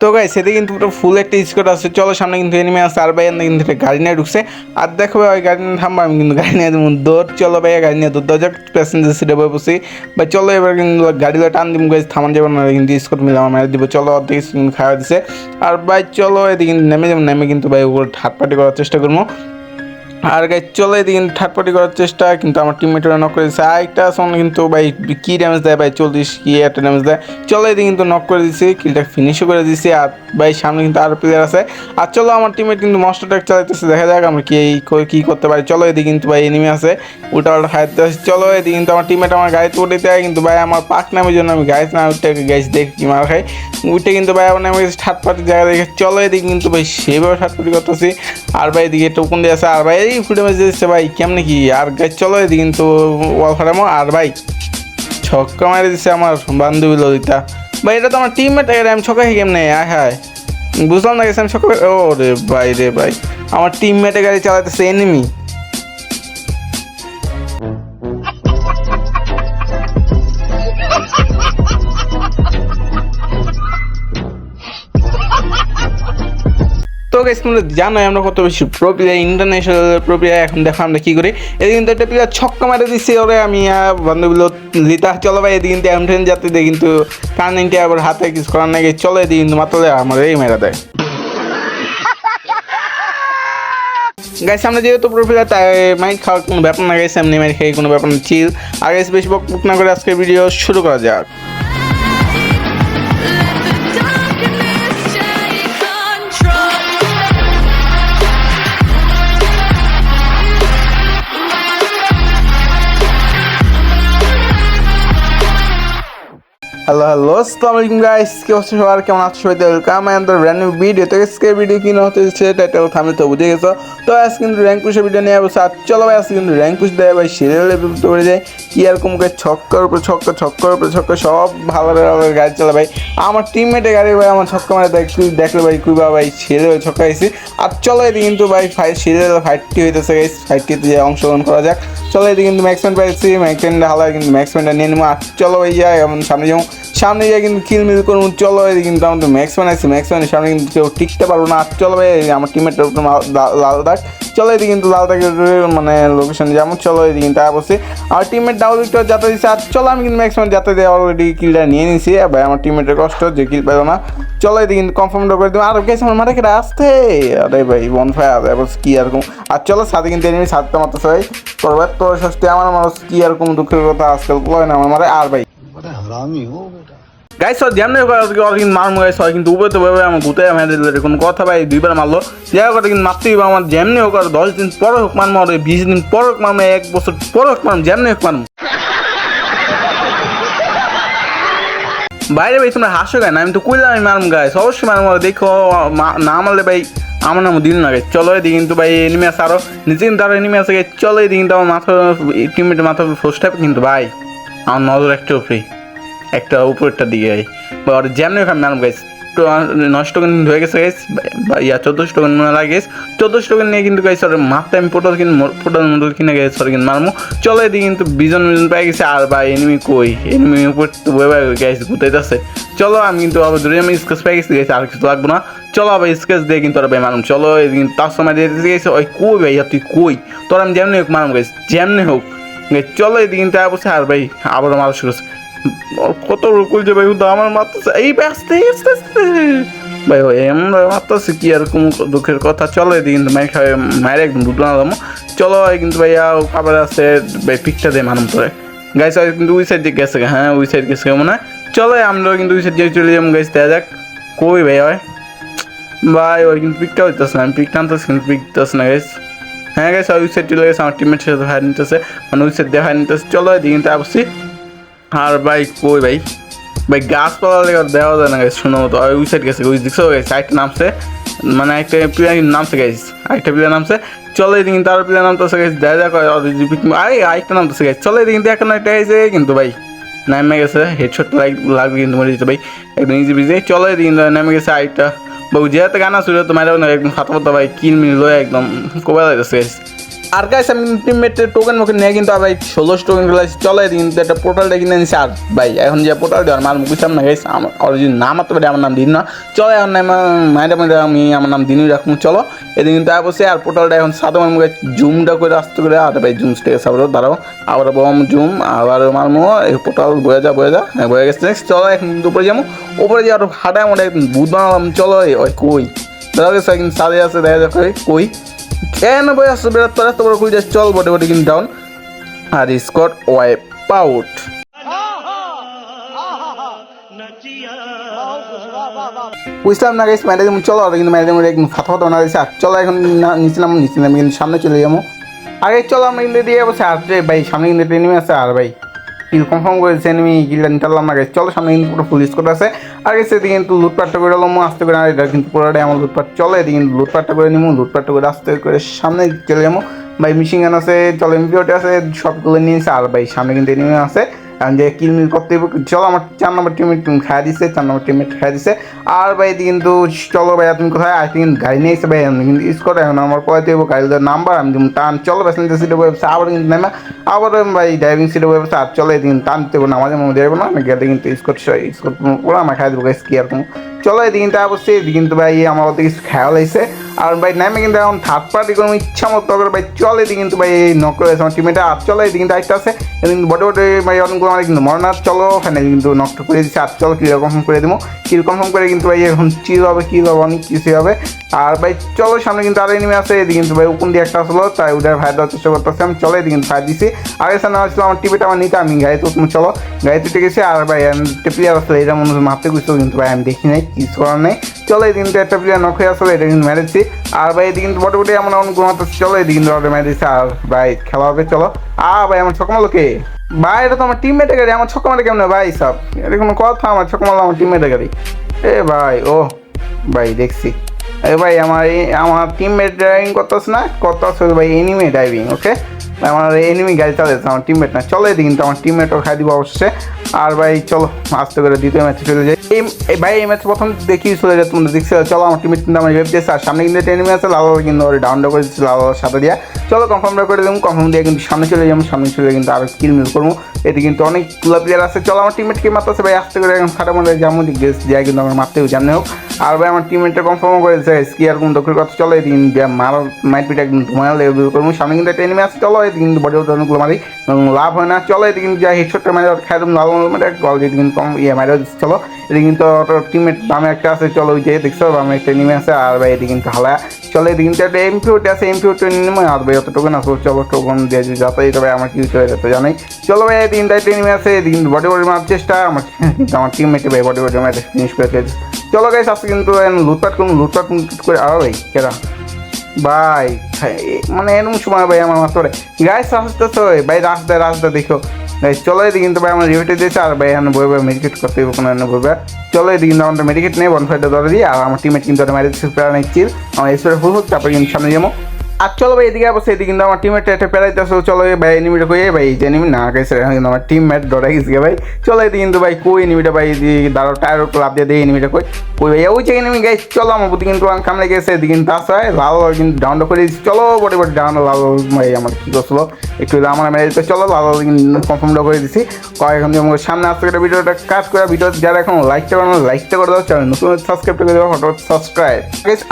তো গাই সেদিকে কিন্তু পুরো ফুল একটা স্কোর আছে চলো, সামনে কিন্তু এনিমে আছে, আর ভাই কিন্তু একটা গাড়ি নিয়ে ঢুকছে। আর দেখো ভাই, ওই গাড়ি নিয়ে থামবো, আমি কিন্তু গাড়ি নিয়ে দেবো দৌড়, চলো ভাই, গাড়ি নিয়ে দৌড়। যাক প্যাসেঞ্জার সিটে বই বসি বা চলো, এবার কিন্তু গাড়ি টান দিব গাছ থামান যাবে না কিন্তু স্কোর মিলে আমার মেরে দিব। চলো, অর্ধেক খাওয়া দিছে। আর ভাই, চলো, এদিকে নেমে যাব, নেমে কিন্তু ভাই ওগুলো ঠাটপাটি করার চেষ্টা করব। আর গাই চলে থার্ড পার্টি করার চেষ্টা, কিন্তু আমার টিমমেটরা নক করে দিচ্ছে আরেকটা সঙ্গে কিন্তু ভাই, কী ড্যামেজ দেয় ভাই? চল্লিশ, কি একটা ড্যামেজ দেয়? চলে এদিকে কিন্তু নক করে দিচ্ছি কিলটা ফিনিশও করে দিচ্ছি আর ভাই, সামনে কিন্তু আরও প্লেয়ার আছে। আর চলো আমার টিমমেট কিন্তু মস্ট ট্যাক চালাইতেছে, দেখা যাক আমরা কি ক- করতে পারি। চলো এদিকে কিন্তু ভাই এনিমি আছে, উল্টা উল্টা খাইতে আসি। চলো এদিকে কিন্তু আমার টিমমেট আমার গাড়িতে উঠে দেয় কিন্তু ভাই, আমার পাক নামের জন্য আমি গাড়িতে না, উঠে গাইস দেখি কি মার খাই উঠে কিন্তু ভাই, আমার নামে পার্টি জায়গা দেখে, চলো এদিকে কিন্তু ভাই, সেভাবে পার্টি করতেছি। আর ভাই, এদিকে টোকন দিয়ে আছে, আর ভাই এই ফুটে মেজে দিচ্ছে ভাই, কেমনে কি? আর গাছ চলো এদিকে কিন্তু ওয়াল ফাটামো। আর ভাই, ছক্কা মারি দিচ্ছে আমার বান্ধবী ললিতা। ভাই, এটা তো আমার টিমমেট আমি ছক্কা কেমনে? আয় হায়। বুঝলাম না গেছে আমি ছক্কা ও রে ভাই রে ভাই, আমার টিমমেটে গাড়ি চালাতেছে এনিমি গাইস তোমরা জানোই আমরা কত বেশি প্রো প্লেয়ার ইন্টারন্যাশনাল প্রো এখন দেখো আমরা কি করি? এদিকে কিন্তু একটা প্লেয়ার ছক্কা মারে দিচ্ছে ওরে আমি আহ, বান্ধবী লো- লিতা চলো ভাই এদিকে কিন্তু এম যাতে দেয় কিন্তু কান নিনটে আবার হাতে কিছু করার নাকি চলো এদিকে কিন্তু মাত্র আমার এই মেরা দেয়। গাইস আমরা যেহেতু প্রো তাই মাইন্ড খাওয়ার কোনো ব্যাপার না গাইছে এমনি মাইন্ড খেয়ে কোনো ব্যাপার না চিল আর গাইস বেশি বুক না করে আজকে ভিডিও শুরু করা যাক। হ্যালো হ্যালো আসসালামু আলাইকুম গাইস কি অবস্থা সবার? কেমন আছো সবাই? Welcome and the brand new video তো আজকে ভিডিও কি না হতে যাচ্ছে টাইটেল থামলে তো বুঝে গেছো। তো আজকে কিন্তু র্যাঙ্ক পুষের ভিডিও নিয়ে আসব। আর চলো ভাই, আজকে কিন্তু র্যাঙ্ক পুষ দেয় ভাই সিরিয়াল করে যায় কি আর কম করে ছক্কার উপরে ছক্কা ছক্কার উপরে ছক্কা সব ভালো ভালো গাড়ি চালা ভাই। আমার টিমমেটে গাড়ি ভাই, আমার ছক্কা মারে দেখ দেখলে ভাই, কুই ভাই ছেড়ে ভাই ছক্কা আইসি আর চলো এদিকে কিন্তু ভাই ফাইট সিরিয়াল ফাইটটি হইতেছে গাইস ফাইটটিতে যে অংশগ্রহণ করা যাক। চলো এদিকে কিন্তু ম্যাক্সম্যান পাইছি ম্যাক্সম্যানটা হালা কিন্তু ম্যাক্সম্যানটা নিয়ে নেব। আর চলো ভাই, যাই, এমন সামনে যাব। সামনে যাই কিন্তু কিল মিল করুন, চলো এদিকে কিন্তু আমাদের ম্যাক্সম্যান আছে ম্যাক্সম্যানের সামনে কিন্তু কেউ টিকতে পারব না আর চলো ভাই আমার টিমের লাল দাগ। চলো এদিকে কিন্তু লাল দাগের মানে লোকেশনে যাব, চলো এদিকে কিন্তু বসে। আমার টিমের ডাবল উইকটা যাতে দিচ্ছে আর চলো আমি কিন্তু ম্যাক্সম্যান যাতে দিয়ে অলরেডি কিলটা নিয়ে নিছি। ভাই, আমার টিমের কষ্ট যে কিল পেল না। চলো এদিকে কিন্তু কনফার্ম করে দেবো। আর গেছে আমার মাঠে কেটে আসতে আরে ভাই বন ফায়ার এবার কি আর কম। আর চলো, সাথে কিন্তু এনিমি সাথে মাত্র সবাই করবে তো সস্তি আমার মানুষ কি আর কম দুঃখের কথা আজকাল বলে না আমার মারে আর ভাই हरामी हो बेटा গাইস সব যেমনি হোক আজকে ওর কিন্তু মারমু গাইস হয় কিন্তু উপরে তো ভাবে আমার গুতে আমি দিল কোনো কথা ভাই দুইবার মারলো যাই হোক ওটা কিন্তু মারতেই হবে আমার যেমনি হোক আর দশ দিন পরে হোক মারমু আর ওই বিশ দিন পর হোক মারমু এক বছর পর হোক মারমু যেমনি হোক মারমু বাইরে ভাই তোমরা হাসো কেন আমি তো কইলাম আমি মারমু গাইস অবশ্যই মারমু আর দেখো মা- না মারলে ভাই আমার নাম দিন না গাইস চলো এদিকে কিন্তু ভাই এনিমি আছে আরো নিচে কিন্তু আরো এনিমি আছে গাইস চলো এদিকে কিন্তু আমার মাথা টিমমেটের মাথা ফার্স্ট টাইপ কিন্তু ভাই আমার নজর একটু ফ্রি একটা উপরেরটা দিকে গাই বা ওর তো নষ্ট কিন্তু হয়ে গেছে গাইস, বা ইয়া টোকেন মনে লাগে টোকেন নিয়ে কিন্তু গাইস ওর আমি পোটাল কিনে পোটাল মডেল কিনে গাইস ওর কিন্তু মারমু। চলো এদিকে কিন্তু বিজন বিজন পেয়ে গেছে, আর ভাই এনিমি কই? এনিমি উপর তো চলো, আমি কিন্তু আবার ধরে আমি স্কেচ পেয়ে গেছি গাইস, আর কিছু লাগবো না। চলো আবার স্কেচ দিয়ে কিন্তু ওরা ভাই মারুম। চলো তার সময় দিয়ে গেছে ওই কই ভাই তুই কই? তোর আমি যেমনি হোক মারুম গাইস যেমনি হোক। চলো এদিকে কিন্তু আর ভাই, আবারও শুরু করছে কত রকুল যে ভাই কিন্তু আমার মারতেছে। এই ব্যস্ত আস্তে ভাই ভাই আমরা মারতেছি কি আর কোন দুঃখের কথা। চলো এদিকে কিন্তু মাই খাবে মায়ের একদম দুটো না দামো চলো কিন্তু ভাইয়া খাবার আছে, ভাই পিকটা দিয়ে মানুষ তোরে। গাইস কিন্তু ওই সাইড দিয়ে গেছে হ্যাঁ ওই সাইড গেছে মনে হয়। চলো আমরা কিন্তু ওই সাইড দিয়ে চলে যাব গাইস দেখা যাক। কই ভাই হয় ভাই ওই কিন্তু পিকটা হইতেছে না, আমি পিকটা আনতেছি, কিন্তু পিকতেছে না গাইস হ্যাঁ গাইস ওই সাইড চলে গেছে, আমার টিমের সাথে হার নিতেছে মানে ওই সাইড দিয়ে হার নিতেছে। চলো, এদিকে কিন্তু আসছি আর ভাই কই ভাই? ভাই গাছপালা লেগে দেওয়া যায় না গাইস শুনো মতো আর ওই সাইড গেছে, ওই দিকসেও গেছে নামছে মানে একটা প্লেয়ার নামছে গাইস আরেকটা প্লেয়ার নামছে, চলে এদিকে কিন্তু আরও প্লেয়ার নামতেছে গাইস দেখা যাক আর, আরেকটা নামতেছে গাইস চলো এদিকে এখন একটা এসে কিন্তু ভাই, নামে গেছে হেডশট লাগবে কিন্তু মরে যেতে, ভাই, একদম ইজি বিজি চলো এদিকে নামে গেছে আরেকটা বাবু যেহেতু গানা শুরু তো না, একদম খাতা পাতা ভাই, কিল মিল একদম কোবা লাগতেছে গাইস আর গাইস আমি টিমমেটের টোকেন মুখে নিয়ে কিন্তু ভাই ষোলোশো টোকেনগুলো চলে কিন্তু একটা পোর্টালটা কিনে নিছি আর ভাই, এখন যে পোর্টাল দেওয়ার মাল মুখেছিলাম না গাইস আমার অরিজিন নাম হতে পারে আমার নাম দিন না। চলো এখন মাইডা মাইডা আমি আমার নাম দিনই রাখব, চলো। এদিন কিন্তু আর বসে, আর পোর্টালটা এখন সাদা মুখে জুমটা করে আসতে করে, আর ভাই জুম স্টেকে সাবরো দাঁড়াও আবার বম জুম আবার মারমো, এই পোর্টাল বয়ে যা বয়ে যা হ্যাঁ বয়ে গেছে। চলো এখন উপরে যাব। উপরে যে আরও হাঁটায় মোটে বুধ বানালাম, চলো ওই, কই? দাঁড়া গেছে সাদে আছে, দেখা যাক কই? কেন বই আসছে বিরাট পারে তোমার কুড়ি চল বটে বটে কিন্তু ডাউন আর স্কট ওয়াইপ আউট। বুঝলাম না গাইস ম্যাডাম চলো আর কিন্তু ম্যাডাম একদম ফাতা ফাতা না আর চলো, এখন না- নিচে নাম নিচে নাম কিন্তু সামনে চলে যাব। আগে চলো, আমরা কিন্তু দিয়ে বসে, আর ভাই, সামনে কিন্তু ট্রেনিং আছে, আর ভাই। কিল কনফার্ম করেছে এনিমি কিলটা নিতাম না গেছে চলো, সামনে কিন্তু পুরো ফুল স্কোর আছে। আর গেছে এদিকে কিন্তু লুটপাটটা করে এলাম আস্তে করে। আর এটা কিন্তু পুরোটাই আমার লুটপাট। চলে, এদিকে কিন্তু লুটপাটটা করে নিবো লুটপাটটা করে আস্তে করে সামনে চলে যাব। ভাই মিশিং গান আছে, চলো এমপিওটা আছে, সবগুলো নিয়েছে আর ভাই, সামনে কিন্তু এনিমি আছে। যে কিল মিল করতে চলো আমার চার নম্বর টিমে খাওয়া দিচ্ছে চার নম্বর টিমে খাওয়া দিচ্ছে আর ভাই কিন্তু চলো ভাই, তুমি কোথায়? আই কিন্তু গাড়ি নিয়ে এসে ভাই আমি কিন্তু স্কোর এখন আমার পরে দেবো গাড়ির নাম্বার আমি যেমন টান, চলো প্যাসেঞ্জার সিটে বসে আবার কিন্তু নেমে। আবার ভাই ড্রাইভিং সিটে বসে আর চলো এদিকে টান দেবো না আমাদের মধ্যে যাব না, আমি গেলে কিন্তু স্কোর স্কোর পুরো আমার খাই দেবো গাছ কি আর কোনো চলো এদিকে কিন্তু অবশ্যই কিন্তু ভাই, আমার কিছু খেয়াল হয়েছে আর ভাই, নামে কিন্তু এখন থার্ড পার্টি কোনো ইচ্ছা মতো করে ভাই চলে এদিকে কিন্তু ভাই নক করে আমার টিমেটা আর চলে এদিকে কিন্তু আরেকটা আছে। কিন্তু বড় বড় ভাই, অনেকগুলো আমার কিন্তু মরনাথ চলো ওখানে কিন্তু নষ্ট করে দিচ্ছে আর চলো কিলো কনফার্ম করে দেবো। কিলো কনফার্ম করে কিন্তু ভাই, এখন চিল হবে কিল হবে, অনেক কিছু হবে। আর ভাই, চলো, সামনে কিন্তু আরও এনিমি আছে, এদিকে কিন্তু ভাই উপন দিয়ে একটা আসলো, তাই ওদের ভাই দেওয়ার চেষ্টা করতেছে। আমি চলো, এদিকে কিন্তু ফায়ার দিছি। আগে সামনে আসলো, আমার টিভিটা আমার নিতে আমি গাড়িতে তুমি চলো। গাড়িতে উঠে গেছি, আর ভাই প্লেয়ার আসলে এটা মনে হচ্ছে মাপতে গুছতো কিন্তু ভাই, আমি দেখি নাই, কিছু করার নেই। চলো, এই দিনটা একটা প্লেয়ার নক হয়ে আসলে এটা কিন্তু মেরেছি আর ভাই, এদিকে কিন্তু মোটামুটি এমন অনেক ঘুমাতে চলো, এদিকে কিন্তু মেরেছি আর ভাই, খেলা হবে, চলো। আ, ভাই, আমার ছকমালো লোকে ভাই, এটা তো আমার টিমমেটের গাড়ি, আমার ছকমালে কেমন ভাই সব? এটা কোনো কথা, আমার ছকমাল, আমার টিমমেটের গাড়ি। এ ভাই, ও, ভাই, দেখছি। ভাই, আমার আমার টিমমেট ড্রাইভিং করতেছে না, করতেছে ভাই এনিমি ড্রাইভিং ওকে আমার এনিমি গাড়ি চালাচ্ছে আমার টিমমেট না। চলে এদিকে কিন্তু আমার টিমমেটও খাই দিব অবশ্যই আর ভাই, চলো, আস্তে করে দ্বিতীয় ম্যাচে চলে যাই। এই ভাই, এই ম্যাচ প্রথম দেখি চলে যায় তোমরা দেখছি। চলো, আমার টিমের কিন্তু আমার রেপ দিয়েছে, আর সামনে কিন্তু এনিমি আছে লাল কিন্তু ডাউন করে দিচ্ছে লাল সাথে দিয়া। চলো কনফার্ম করে দেবো কনফার্ম দিয়ে কিন্তু সামনে চলে যাব, সামনে চলে কিন্তু আরও কিল মিল করব। এতে কিন্তু অনেক প্লেয়ার আছে। চলো, আমার টিমমেটকে মারতেছে ভাই, আস্তে করে এখন খাটা মধ্যে যেমন গেস যায় কিন্তু আমার মারতেও জানে হোক। আর ভাই, আমার টিমমেটটা কনফার্ম করে দিচ্ছে কি আর কোন দক্ষিণ কথা। চলো এদিন মার মাইট পিটা একদম দূর করব। সামনে কিন্তু একটা এনিমি আছে। চলো, এদিকে কিন্তু বডি অনেকগুলো মারি এবং লাভ হয় না। চলো, এদিকে কিন্তু যাই হেডশটটা মারি, খাই দেবো, লাল মানে অলরেডি কিন্তু কম ইয়ে মারি চলো। এদিকে কিন্তু টিমমেট নামে একটা আছে, চলো, ওই যে, দেখছ আমি একটা এনিমি আছে। আর ভাই, এদিকে কিন্তু হালা চলো, এদিকে কিন্তু একটা এমপিওটি আছে এমপিওটি নিয়ে আর ভাই, অত টোকেন আসব চলো টোকেন দিয়ে যাতে ভাই আমার কি হয়ে যেত জানাই চলো, ভাই একটা এনিমি আছে, এদিকে কিন্তু বডি বডি মারার চেষ্টা, আমার আমার টিমমেটে ভাই বডি বডি মারা ফিনিশ করে দিয়েছে চলো গাইস আজকে কিন্তু লুটপাট করুন, লুটপাট করে আরও ভাই, কেরা? ভাই মানে এরকম সময় ভাই আমার মাত্র গাইস আসতেছে ভাই রাস্তা রাস্তা দেখো। গাইস চলো এদিকে কিন্তু ভাই আমার রিভিউটে দিয়েছে, আর ভাই এখানে বই ভাই মেডিকেট করতে হবে কোনো এনে বইবে চলো এদিকে কিন্তু আমাদের মেডিকেট নেই বন ফাইটটা ধরে দিই আর আমার টিমেট কিন্তু মেরে দিচ্ছে প্রায় নিচ্ছিল আমার স্প্রে ফুল হোক তারপরে কিন্তু সামনে যাব। আর চলো ভাই, এদিকে অবশ্যই, এদিকে কিন্তু আমার টিমেট একটা আসলে। চলো ভাই এনিমিটা কই? ভাই, যে এনিমি না গেছে কিন্তু আমার টিমমেট ডরাই গেছে ভাই। চলো এদিকে কিন্তু ভাই, কই এনিমিটা ভাই? এদিকে দাঁড়ো টায়ার ক্লাব দিয়ে দেয় এনিমিটা কই? কই ভাই ওই যে এনিমি গাইস চলো, আমার বুদ্ধি কিন্তু আমার কামড়ে গেছে, এদিকে কিন্তু আসে লাল লাল কিন্তু ডাউনটা করে চলো, বডি বডি ডাউন লাল ভাই, আমার কি করছিল? একটু আমার মেরে দিতে, চলো, লাল কনফার্মটা করে দিচ্ছি কয়, এখন যেমন সামনে আসতে করে ভিডিওটা কাজ করে ভিডিও যারা এখন লাইকটা করে লাইকটা করে দাও চ্যানেল নতুন সাবস্ক্রাইব করে দেবো ফটো সাবস্ক্রাইব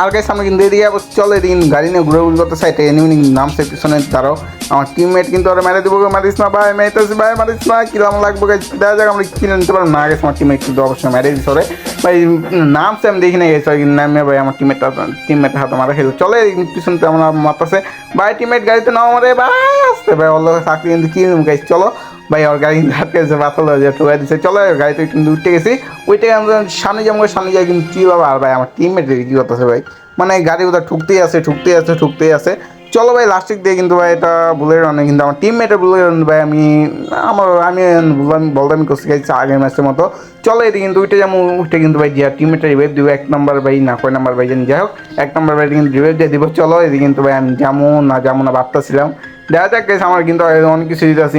আর গাইস সামনে কিন্তু এদিকে আবার চলো, এদিকে গাড়ি নিয়ে ঘুরে ঘুরে করতে এনিমি নাম সে পিছনে দাঁড়াও আমার টিমমেট কিন্তু ওরা মেরে দেবো মারিস না ভাই মেরেছিস ভাই, মারিস না, কিরম লাগবে দেখা যাক আমরা কিনে নিতে পারব। না গেছে আমার টিমমেট কিন্তু অবশ্যই মেরে দিস ওরে। ভাই, নাম সে আমি দেখি না গেছে নামে ভাই আমার টিমমেটটা টিমমেটের হাতে মারা খেলো। চলে পিছনতে আমার মারতেছে। ভাই টিমমেট গাড়িতে নাও মারে ভাই, আসতে ভাই, ওর লোকের চাকরি কিন্তু কিনে গাইস চলো। ভাই, ওর গাড়ি কিন্তু হাত গেছে বাতল হয়ে ঠোকাই দিচ্ছে চলো, গাড়িতে কিন্তু উঠতে গেছি। ওইটা আমরা সামনে যাব সামনে যাই কিন্তু কি বাবা, আর ভাই, আমার টিমমেটের কি করতেছে ভাই? মানে গাড়ি ওদের ঠুকতেই আছে ঠুকতেই আছে ঠুকতেই আছে। চলো ভাই লাস্টিক দিয়ে কিন্তু ভাই এটা বুলের রানে কিন্তু আমার টিমমেটের বুলের রান ভাই, আমি, আমার, আমি বললাম আমি করতে গেছি আগের ম্যাচের মতো। চলো এদিকে কিন্তু উঠে যেমন উঠে কিন্তু ভাই যে টিমমেটের রিভাইভ দিব, এক নম্বর ভাই, না কয় নাম্বার ভাই জানি, যাই হোক, এক নম্বর ভাই কিন্তু রিভাইভ দিয়ে দিব। চলো এদিকে কিন্তু ভাই, আমি যেমন না যেমন না ভাবতেছিলাম। দেখা যাক গেছে আমার কিন্তু অনেক কিছু দিতে আছে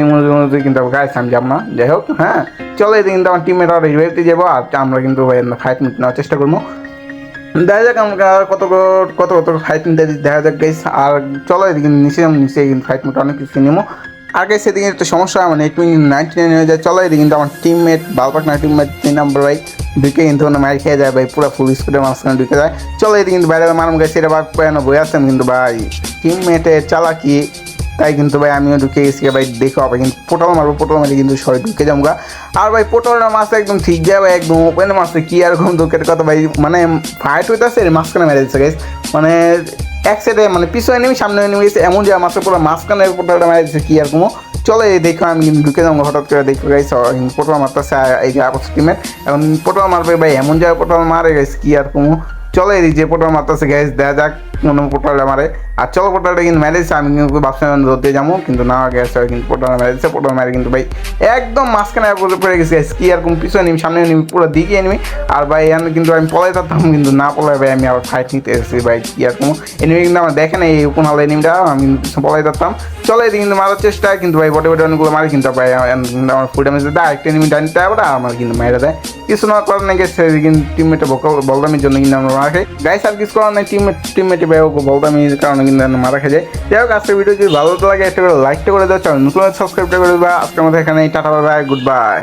কিন্তু গাইছে আমি যাব না, যাই হোক হ্যাঁ। চলো এদিকে কিন্তু আমার টিমমেট আর রিভাইভ দিয়ে যাব, আর আমরা কিন্তু ভাই ফাইট নেওয়ার চেষ্টা করব। দেখা যাক আমরা কত কত কত ফাইট নিতে দেখা যাক গাইস আর চলো এদিকে নিচে নিচে ফাইট মোটা অনেক কিছু নেব। আর গাইস এদিকে একটু সমস্যা হয়, মানে এইট মিনিট নাইনটি নাইন হয়ে যায়। চলো এদিকে কিন্তু আমার টিমমেট বালপাক না টিমমেট তিন নম্বর ভাই ঢুকে কিন্তু মার খেয়ে যায় ভাই। পুরো ফুল স্পিডের মাঝখানে ঢুকে যায়। চলো এদিকে কিন্তু বাইরে মারম গাইছে এটা পায়ানো বই আসতাম কিন্তু ভাই। টিমমেটের চালাকি। তাই কিন্তু ভাই আমিও ঢুকে গেছি ভাই দেখো ভাই কিন্তু পোটাল মারবো, পোটাল মারি কিন্তু সবাই ঢুকে যাব। আর ভাই পোটালের মাছ একদম ঠিক যায় ভাই, একদম ওপেন মাছটা কি আর ঘুম দুঃখের কথা ভাই মানে ফাইট হইতেছে মাঝখানে মেরে দিচ্ছে গাইস মানে এক সাইডে মানে পিছনে নেমে সামনে নেমে গেছে, এমন যে মাছের পুরো মাঝখানে পোটালটা মেরে দিচ্ছে কি আর কোনো চলে দেখো, আমি কিন্তু ঢুকে যাব হঠাৎ করে দেখো গাইস পোটাল মারতেছে এই যে আপস টিমের এখন পোটাল মারবে ভাই, এমন জায়গায় পোটাল মারে গেছে কি আর কোনো চলো এই যে পোটাল মারতেছে গাইস দেখা যাক কোনো পোটালটা মারে আর চলো পোটালটা কিন্তু মেরেছে আমি কিন্তু ভাবছিলাম ধরতে যাব, কিন্তু না গেছে কিন্তু পোটাল মেরেছে পোটাল মেরে কিন্তু ভাই একদম মাঝখানে পড়ে গেছে গ্যাস কি আর কোন পিছনে নিবি সামনে নিবি পুরো দিকে নিবি আর ভাই, আমি কিন্তু, আমি পলাই থাকতাম, কিন্তু না পলাই ভাই, আমি আবার ফাইট নিতে এসেছি, ভাই, কি আর কোনো এনিমি কিন্তু আমার দেখে না এই হালে এনিমিটা আমি কিন্তু পলাই থাকতাম। চলো এদিকে কিন্তু মারার চেষ্টা, কিন্তু ভাই বটে বটে অনেকগুলো মারি, কিন্তু ভাই, আমার ফুল ড্যামেজ দেয় আরেকটা এনিমি ডানিতে আবার আমার কিন্তু মেরে দেয়। কিছু না করার নাকি কিন্তু টিমমেটে বলদামের জন্য কিন্তু আমরা মারা গাইস আর কিছু নাই টিম টিমমেটে ব্যবহার বলতাম এই কারণে কিন্তু মারা খাই যায় যাই হোক আজকের ভিডিও যদি ভালো লাগে একটা করে লাইকটা করে দেওয়া চ্যানেল নতুন সাবস্ক্রাইবটা করে দেবা আজকের মধ্যে এখানে ta ta bye goodbye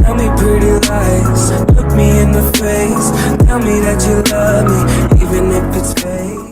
Tell me pretty lies, look me in the face Tell me that you love me, even if it's fake